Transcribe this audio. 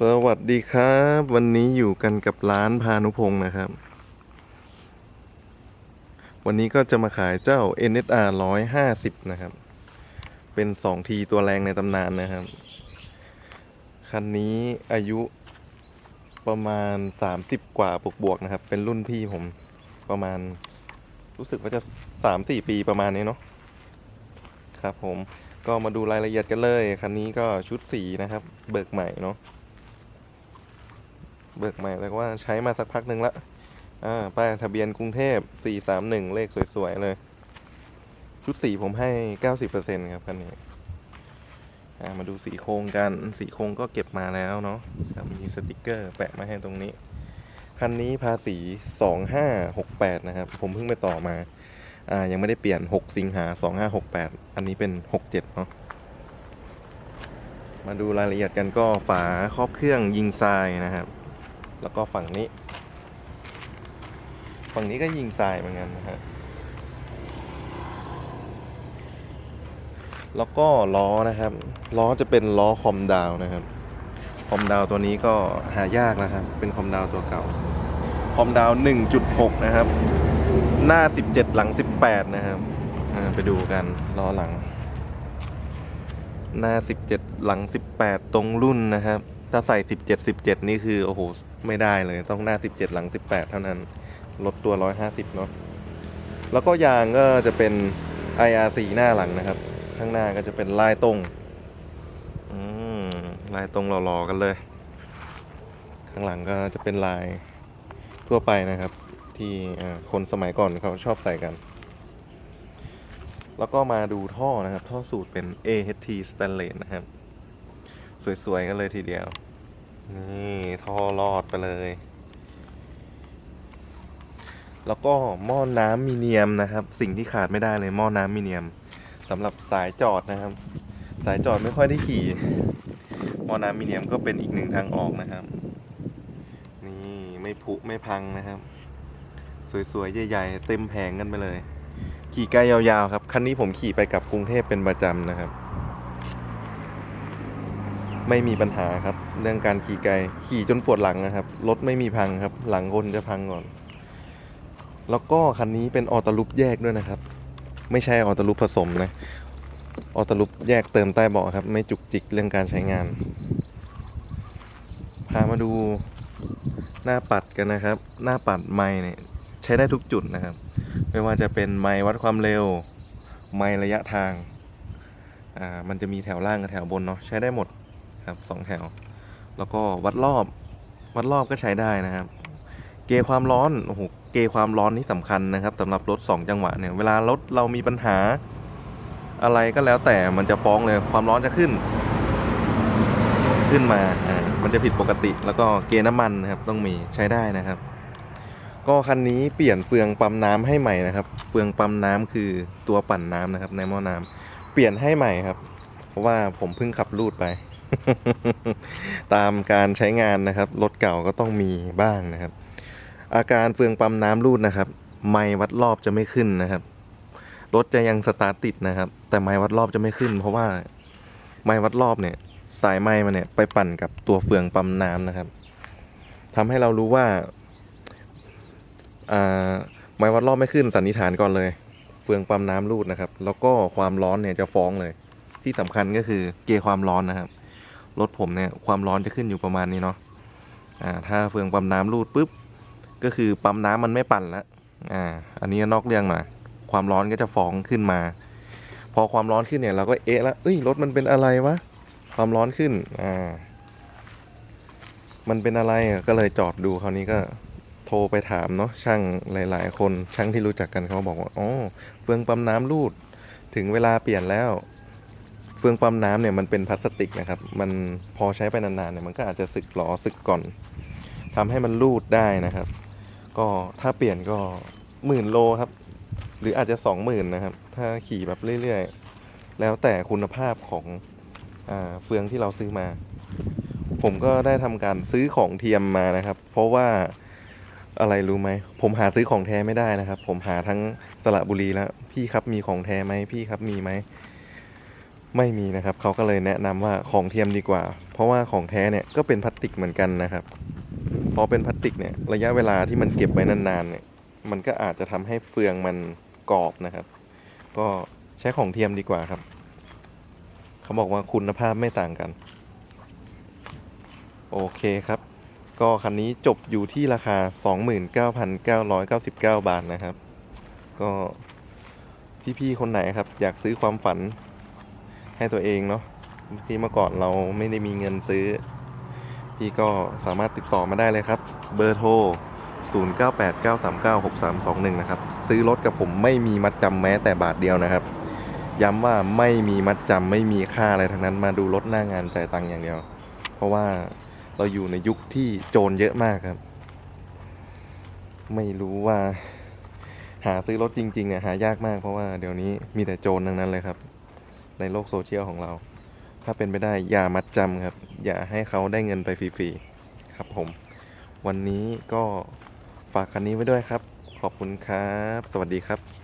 สวัสดีครับ วันนี้อยู่กันกับร้านพานุพงศ์นะครับ วันนี้ก็จะมาขายเจ้า NSR 150 นะครับ เป็น2ทีตัวแรงในตำนานนะครับ คันนี้อายุประมาณ 30 กว่าบวกๆนะครับ เป็นรุ่นพี่ผมประมาณ รู้สึกว่าจะ 3-4 ปีประมาณนี้เนาะครับผมก็มาดูรายละเอียดกันเลย คันนี้ก็ชุดสีนะครับ เบิกใหม่เนาะ เบิกใหม่แต่ว่าใช้มาสักพักหนึ่งละอ่าป้ายทะเบียนกรุงเทพ 431 เลขสวยๆเลย ชุดสีผมให้ 90%ครับคันนี้อ่ามาดูสีโครงกัน สีโครงก็เก็บมาแล้วเนาะมีสติกเกอร์แปะมาให้ตรงนี้ คันนี้ภาษี 2568 นะครับ ผมเพิ่งไปต่อมาอ่ายังไม่ได้เปลี่ยน 6 สิงหา 2568 อันนี้เป็น 67 เนาะมาดูรายละเอียดกันก็ฝาครอบเครื่องยิงทรายนะครับ แล้วก็ฝั่งนี้ ฝั่งนี้ก็ยิงทรายเหมือนกันนะฮะแล้วก็ล้อนะครับ ล้อจะเป็นล้อคอมดาวนะครับคอมดาวตัวนี้ก็หายากนะครับ เป็นคอมดาวตัวเก่าคอมดาว 1.6 นะครับ หน้า 17 หลัง 18 นะครับไปดูกันล้อหลัง หน้า 17 หลัง 18 ตรงรุ่นนะครับ ถ้าใส่ 17 17 นี่คือ โอ้โห ไม่ได้เลยต้องหน้า 17 หลัง 18 เท่านั้น ลดตัว 150 เนาะแล้วก็ยางก็จะเป็น IRC หน้าหลังนะครับ ข้างหน้าก็จะเป็นลายตรงอืมลายตรงหล่อๆกันเลย ข้างหลังก็จะเป็นลายทั่วไปนะครับ ที่คนสมัยก่อนเขาชอบใส่กัน แล้วก็มาดูท่อนะครับ ท่อสูตรเป็น AHT Stainless นะครับ สวยๆกันเลยทีเดียว นี่ท่อรอดไปเลย แล้วก็หม้อน้ำมีเนียมนะครับ สิ่งที่ขาดไม่ได้เลยหม้อน้ำมีเนียมสำหรับสายจอดนะครับ สายจอดไม่ค่อยได้ขี่หม้อน้ำมีเนียมก็เป็นอีกหนึ่งทางออกนะครับ นี่ไม่ผุไม่พังนะครับ สวยๆใหญ่ๆเต็มแผงกันไปเลย ขี่ไกลยาวๆครับคันนี้ผมขี่ไปกับกรุงเทพเป็นประจำนะครับ ไม่มีปัญหาครับ เรื่องการขี่ไกลขี่จนปวดหลังนะครับ รถไม่มีพังครับ หลังคนจะพังก่อน แล้วก็คันนี้เป็นออตลุปแยกด้วยนะครับ ไม่ใช่ออตลุปผสมนะออตลุปแยกเติมใต้เบาะครับ ไม่จุกจิกเรื่องการใช้งาน พามาดูหน้าปัดกันนะครับ หน้าปัดไม้เนี่ยใช้ได้ทุกจุดนะครับ ไม่ว่าจะเป็นไม้วัดความเร็ว ไม้ระยะทาง อ่า มันจะมีแถวล่างกับแถวบนเนาะใช้ได้หมด ครับสองแถว แล้วก็วัดรอบ วัดรอบก็ใช้ได้นะครับ เกยความร้อนโอ้โหเกยความร้อนนี่สำคัญนะครับสำหรับรถสองจังหวะเนี่ยเวลารถเรามีปัญหา อะไรก็แล้วแต่มันจะฟ้องเลยความร้อนจะขึ้น ขึ้นมาอ่ามันจะผิดปกติ แล้วก็เกยน้ำมันนะครับต้องมีใช้ได้นะครับ ก็คันนี้เปลี่ยนเฟืองปั๊มน้ำให้ใหม่นะครับ เฟืองปั๊มน้ำคือตัวปั่นน้ำนะครับ ในหม้อน้ำเปลี่ยนให้ใหม่ครับ เพราะว่าผมเพิ่งขับรูดไป ตามการใช้งานนะครับ รถเก่าก็ต้องมีบ้างนะครับ อาการเฟืองปั๊มน้ำรูดนะครับ ไม้วัดรอบจะไม่ขึ้นนะครับ รถจะยังสตาร์ทติดนะครับ แต่ไม้วัดรอบจะไม่ขึ้น เพราะว่าไม้วัดรอบเนี่ย สายไม้มันเนี่ยไปปั่นกับตัวเฟืองปั๊มน้ำนะครับทำให้เรารู้ว่าอ่าไม้วัดรอบไม่ขึ้นสันนิษฐานก่อนเลย เฟืองปั๊มน้ำรูดนะครับ แล้วก็ความร้อนเนี่ยจะฟ้องเลย ที่สำคัญก็คือเกยร์ความร้อนนะครับ รถผมเนี่ยความร้อนจะขึ้นอยู่ประมาณนี้เนาะอ่าถ้าเฟืองปั๊มน้ำรูดปุ๊บก็คือปั๊มน้ำมันไม่ปั่นล้วอ่าอันนี้นอกเรื่องหน่อยความร้อนก็จะฟ้องขึ้นมา พอความร้อนขึ้นเนี่ยเราก็เอะแล้วเอ้ยรถมันเป็นอะไรวะความร้อนขึ้นอ่ามันเป็นอะไรก็เลยจอดดูคราวนี้ก็โทรไปถามเนาะช่างหลาย ๆ คนช่างที่รู้จักกันเขาบอกว่าอ๋อเฟืองปั๊มน้ำรูด ถึงเวลาเปลี่ยนแล้ว ฟืองปั๊มน้ำเนี่ยมันเป็นพลาสติกนะครับ มันพอใช้ไปนานๆเนี่ยมันก็อาจจะสึกหรอสึกก่อนทำให้มันรูดได้นะครับ ก็ถ้าเปลี่ยนก็หมื่นโลครับ หรืออาจจะสองหมื่นนะครับ ถ้าขี่แบบเรื่อยๆ แล้วแต่คุณภาพของอเฟืองที่เราซื้อมา ผมก็ได้ทำการซื้อของเทียมมานะครับ เพราะว่าอะไรรู้ไหม ผมหาซื้อของแท้ไม่ได้นะครับ ผมหาทั้งสระบุรีแล้ว พี่ครับมีของแท้ไหมพี่ครับมีไหม ไม่มีนะครับเขาก็เลยแนะนำว่าของเทียมดีกว่า เพราะว่าของแท้เนี่ยก็เป็นพลาสติกเหมือนกันนะครับพอเป็นพลาสติกเนี่ยระยะเวลาที่มันเก็บไว้นานๆเนี่ยมันก็อาจจะทำให้เฟืองมันกรอบนะครับ ก็ใช้ของเทียมดีกว่าครับเขาบอกว่าคุณภาพไม่ต่างกัน โอเคครับ ก็คันนี้จบอยู่ที่ราคา 29,999 บาทนะครับ ก็พี่ๆคนไหนครับ อยากซื้อความฝัน ให้ตัวเองเนาะที่เมื่อก่อนเราไม่ได้มีเงินซื้อ พี่ก็สามารถติดต่อมาได้เลยครับ เบอร์โทร 0989396321 นะครับ ซื้อรถกับผมไม่มีมัดจำแม้แต่บาทเดียวนะครับ ย้ำว่าไม่มีมัดจำไม่มีค่าอะไรทั้งนั้นมาดูรถหน้างานจ่ายตังค์อย่างเดียว เพราะว่าเราอยู่ในยุคที่โจรเยอะมากครับ ไม่รู้ว่า หาซื้อรถจริงๆอะหายากมากเพราะว่าเดี๋ยวนี้มีแต่โจรทั้งนั้นเลยครับ ในโลกโซเชียลของเรา ถ้าเป็นไปได้อย่ามัดจำครับ อย่าให้เขาได้เงินไปฟรีๆครับผม วันนี้ก็ฝากคันนี้ไว้ด้วยครับ ขอบคุณครับ สวัสดีครับ